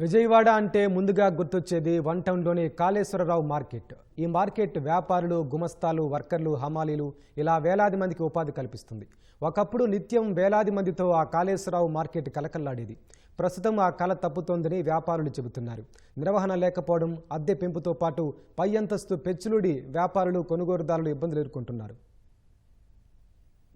విజయవాడ అంటే ముందుగా గుర్తొచ్చేది వన్ టౌన్లోని కాళేశ్వరరావు మార్కెట్. ఈ మార్కెట్ వ్యాపారులు గుమస్తాలు వర్కర్లు హమాలీలు ఇలా వేలాది మందికి ఉపాధి కల్పిస్తుంది. ఒకప్పుడు నిత్యం వేలాది మందితో ఆ కాళేశ్వరరావు మార్కెట్ కలకల్లాడేది. ప్రస్తుతం ఆ కళ తప్పుతోందని వ్యాపారులు చెబుతున్నారు. నిర్వహణ లేకపోవడం అద్దె పెంపుతో పాటు పై అంతస్తు పెచ్చులుడి వ్యాపారులు కొనుగోలుదారులు ఇబ్బందులు ఎదుర్కొంటున్నారు.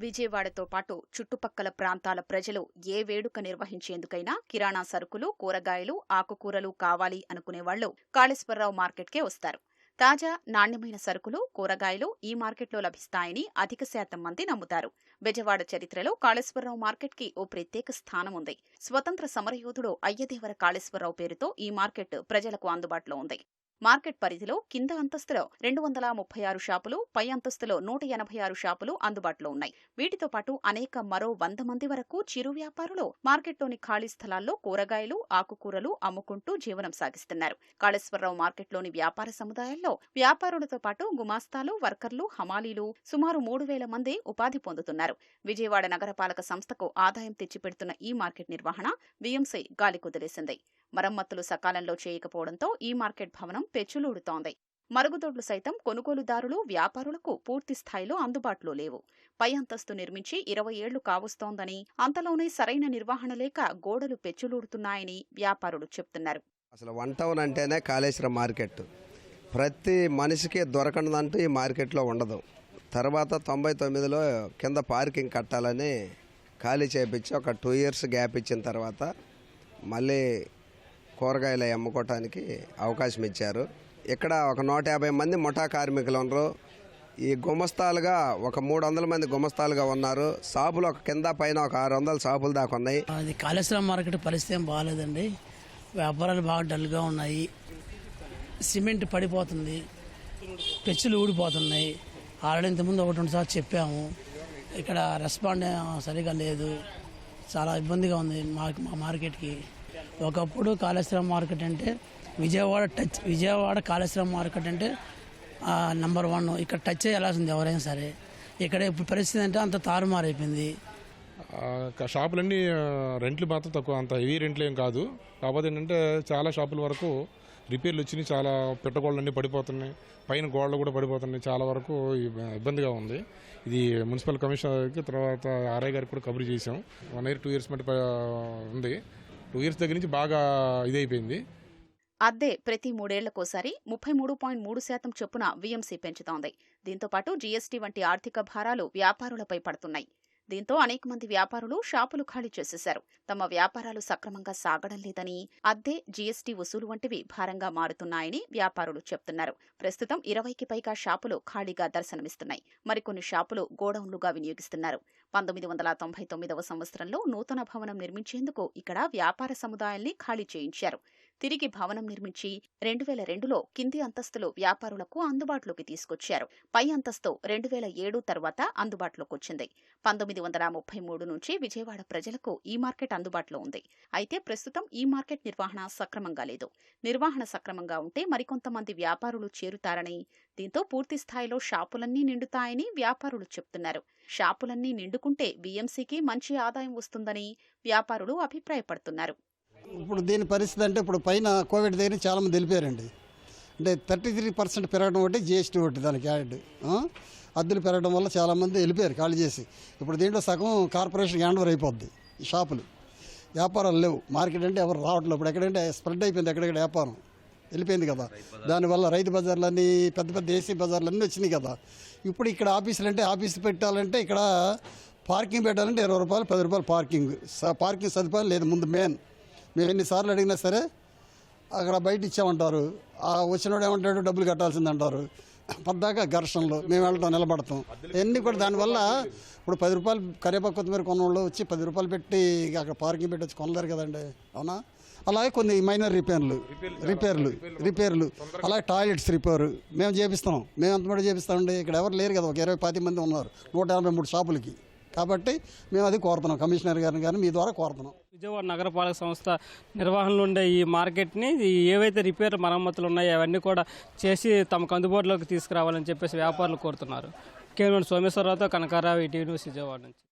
విజయవాడతో పాటు చుట్టుపక్కల ప్రాంతాల ప్రజలు ఏ వేడుక నిర్వహించేందుకైనా కిరాణా సరుకులు కూరగాయలు ఆకుకూరలు కావాలి అనుకునేవాళ్ళు కాళేశ్వరరావు మార్కెట్కే వస్తారు. తాజా నాణ్యమైన సరుకులు కూరగాయలు ఈ మార్కెట్లో లభిస్తాయని అధిక శాతం మంది నమ్ముతారు. బెజవాడ చరిత్రలో కాళేశ్వరరావు మార్కెట్కి ఓ ప్రత్యేక స్థానం ఉంది. స్వతంత్ర సమరయోధుడు అయ్యదేవర కాళేశ్వరరావు పేరుతో ఈ మార్కెట్ ప్రజలకు అందుబాటులో ఉంది. మార్కెట్ పరిధిలో కింద అంతస్తులో రెండు వందల ముప్పై ఆరు షాపులు పై అంతస్తులో నూట ఎనభై ఆరు షాపులు అందుబాటులో ఉన్నాయి. వీటితో పాటు అనేక మరో వంద మంది వరకు చిరు వ్యాపారులు మార్కెట్లోని ఖాళీ స్థలాల్లో కూరగాయలు ఆకుకూరలు అమ్ముకుంటూ జీవనం సాగిస్తున్నారు. కాళేశ్వరరావు మార్కెట్లోని వ్యాపార సముదాయాల్లో వ్యాపారులతో పాటు గుమాస్తాలు వర్కర్లు హమాలీలు సుమారు మూడు వేల మంది ఉపాధి పొందుతున్నారు. విజయవాడ నగరపాలక సంస్థకు ఆదాయం తెచ్చిపెడుతున్న ఈ మార్కెట్ నిర్వహణ విఎంసీ గాలి కుదిలేసింది మరమ్మతులు సకాలంలో చేయకపోవడంతో ఈ మార్కెట్ భవనం పెచ్చులూడుతోంది. మరుగుదొడ్లు సైతం కొనుగోలుదారులు వ్యాపారులకు పూర్తి స్థాయిలో అందుబాటులో లేవు. పై అంతస్తు నిర్మించి ఇరవై ఏళ్ళు కావస్తోందని అంతలోనే సరైన నిర్వహణ లేక గోడలు పెచ్చులూడుతున్నాయని వ్యాపారులు చెప్తున్నారు. అసలు వన్ టౌన్ అంటేనే కాళేశ్వరం మార్కెట్. ప్రతి మనిషికి దొరకనిదంటూ ఈ మార్కెట్లో ఉండదు. తర్వాత తొంభై తొమ్మిదిలో కింద పార్కింగ్ కట్టాలని ఖాళీ చేయించి ఒక టూ ఇయర్స్ గ్యాప్ ఇచ్చిన తర్వాత మళ్ళీ కూరగాయలు అమ్ముకోవటానికి అవకాశం ఇచ్చారు. ఇక్కడ ఒక నూట యాభై మంది ముఠా కార్మికులు ఉన్నారు. ఈ గుమస్తాలుగా ఒక మూడు వందల మంది గుమస్తాలుగా ఉన్నారు. షాపులు ఒక కింద పైన ఒక ఆరు వందల షాపులు దాకా ఉన్నాయి. అది కాళేశ్వరం మార్కెట్ పరిస్థితి ఏం బాగాలేదండి. వ్యాపారాలు బాగా డల్గా ఉన్నాయి. సిమెంట్ పడిపోతుంది. పెచ్చులు ఊడిపోతున్నాయి. ఆల్రెడీ ఇంతకుముందు ఒకటి రెండు సార్లు చెప్పాము. ఇక్కడ రెస్పాండ్ సరిగా లేదు. చాలా ఇబ్బందిగా ఉంది మా మా మార్కెట్కి. ఒకప్పుడు కాళేశ్వరం మార్కెట్ అంటే విజయవాడ టచ్ విజయవాడ కాళేశ్వరం మార్కెట్ అంటే నంబర్ వన్ ఇక్కడ టచ్ చేయాల్సింది ఎవరైనా సరే. ఇక్కడ ఇప్పుడు పరిస్థితి అంటే అంత తారుమారైపోయింది. షాపులన్నీ రెంట్లు మాత్రం తక్కువ. అంత హెవీ రెంట్లు ఏం కాదు. కాకపోతే ఏంటంటే చాలా షాపుల వరకు రిపేర్లు వచ్చినాయి. చాలా పెట్టగోళ్ళు అన్నీ పడిపోతున్నాయి. పైన గోడలు కూడా పడిపోతున్నాయి. చాలా వరకు ఇబ్బందిగా ఉంది. ఇది మున్సిపల్ కమిషనర్కి తర్వాత ఆర్ఐ గారికి కూడా కబురు చేసాం వన్ ఇయర్ టూ ఇయర్స్ మట్టి ఉంది. టూ ఇయర్స్ దగ్గర నుంచి బాగా ఇదైపోయింది. అద్దె ప్రతి మూడేళ్ళకోసారి ముప్పై మూడు పాయింట్ మూడు శాతం చొప్పున వీఎంసీ పెంచుతోంది. దీంతో పాటు జీఎస్టీ వంటి ఆర్థిక భారాలు వ్యాపారులపై పడుతున్నాయి. దీంతో అనేక మంది వ్యాపారులు షాపులు ఖాళీ చేసేశారు. తమ వ్యాపారాలు సక్రమంగా సాగడం లేదని అద్దె జీఎస్టీ వసూలు వంటివి భారంగా మారుతున్నాయని వ్యాపారులు చెప్తున్నారు. ప్రస్తుతం ఇరవైకి పైగా షాపులు ఖాళీగా దర్శనమిస్తున్నాయి. మరికొన్ని షాపులు గోడౌన్లుగా వినియోగిస్తున్నారు. పంతొమ్మిది వందల తొంభై తొమ్మిదవ సంవత్సరంలో నూతన భవనం నిర్మించేందుకు ఇక్కడ వ్యాపార సముదాయాల్ని ఖాళీ చేయించారు. తిరిగి భవనం నిర్మించి రెండు వేల రెండులో కింది అంతస్తులు వ్యాపారులకు అందుబాటులోకి తీసుకొచ్చారు. పై అంతస్తు రెండు వేల ఏడు తర్వాత అందుబాటులోకి వచ్చింది పంతొమ్మిది వందల ముప్పై మూడు నుంచి విజయవాడ ప్రజలకు ఈ మార్కెట్ అందుబాటులో ఉంది. అయితే ప్రస్తుతం ఈ మార్కెట్ నిర్వహణ సక్రమంగా లేదు. నిర్వహణ సక్రమంగా ఉంటే మరికొంతమంది వ్యాపారులు చేరుతారని దీంతో పూర్తి స్థాయిలో షాపులన్నీ నిండుతాయని వ్యాపారులు చెప్తున్నారు. షాపులన్నీ నిండుకుంటే బీఎంసీకి మంచి ఆదాయం వస్తుందని వ్యాపారులు అభిప్రాయపడుతున్నారు. ఇప్పుడు దీని పరిస్థితి అంటే ఇప్పుడు పైన కోవిడ్ దగ్గర చాలా మంది వెళ్ళిపోయారండి. అంటే థర్టీ త్రీ పర్సెంట్ పెరగడం ఒకటి జిఎస్టీ ఒకటి దానికి యాడ్. అద్దెలు పెరగడం వల్ల చాలామంది వెళ్ళిపోయారు ఖాళీ చేసి. ఇప్పుడు దీంట్లో సగం కార్పొరేషన్ హ్యాండ్ఓవర్ అయిపోద్ది ఈ షాపులు. వ్యాపారాలు లేవు. మార్కెట్ అంటే ఎవరు రావట్లేదు. ఇప్పుడు ఎక్కడంటే స్ప్రెడ్ అయిపోయింది ఎక్కడెక్కడ వ్యాపారం. వెళ్ళిపోయింది కదా. దానివల్ల రైతు బజార్లన్నీ పెద్ద పెద్ద ఏసీ బజార్లు అన్నీ వచ్చినాయి కదా. ఇప్పుడు ఇక్కడ ఆఫీసులు అంటే ఆఫీస్ పెట్టాలంటే ఇక్కడ పార్కింగ్ పెట్టాలంటే ఇరవై రూపాయలు పది రూపాయలు పార్కింగ్. స- పార్కింగ్ సదుపాయం లేదు. ముందు మెయిన్. మేము ఎన్నిసార్లు అడిగినా సరే అక్కడ బయట ఇచ్చామంటారు. ఆ వచ్చినోడు ఏమంటాడు? డబ్బులు కట్టాల్సింది అంటారు పద్దాకా ఘర్షణలు. మేము వెళ్ళటం నిలబడతాం ఇవన్నీ కూడా దానివల్ల ఇప్పుడు పది రూపాయలు కరివేపాకు కొత్తిమీర కొన్నోళ్ళు వచ్చి పది రూపాయలు పెట్టి అక్కడ పార్కింగ్ పెట్టి వచ్చి కొనలేరు కదండి. అవునా? అలాగే కొన్ని మైనర్ రిపేర్లు. రిపేర్లు. రిపేర్లు. అలాగే టాయిలెట్స్ రిపేర్. మేము చేపిస్తాం మేము ఎంత చేపిస్తామండి? ఇక్కడ ఎవరు లేరు కదా. ఒక ఇరవై పాతి మంది ఉన్నారు. నూట ఎనభై మూడు షాపులకి. కాబట్టి మేము అది కోరుతున్నాం. కమిషనర్ గారిని కానీ మీ ద్వారా కోరుతున్నాం. విజయవాడ నగరపాలక సంస్థ నిర్వహణలో ఉండే ఈ మార్కెట్ని ఏవైతే రిపేర్ మరమ్మతులు ఉన్నాయో అవన్నీ కూడా చేసి తమకు అందుబాటులోకి తీసుకురావాలని చెప్పేసి వ్యాపారులు కోరుతున్నారు. కేవలం సోమేశ్వరరావుతో కనకారావు ఈటీవీ న్యూస్ విజయవాడ నుంచి.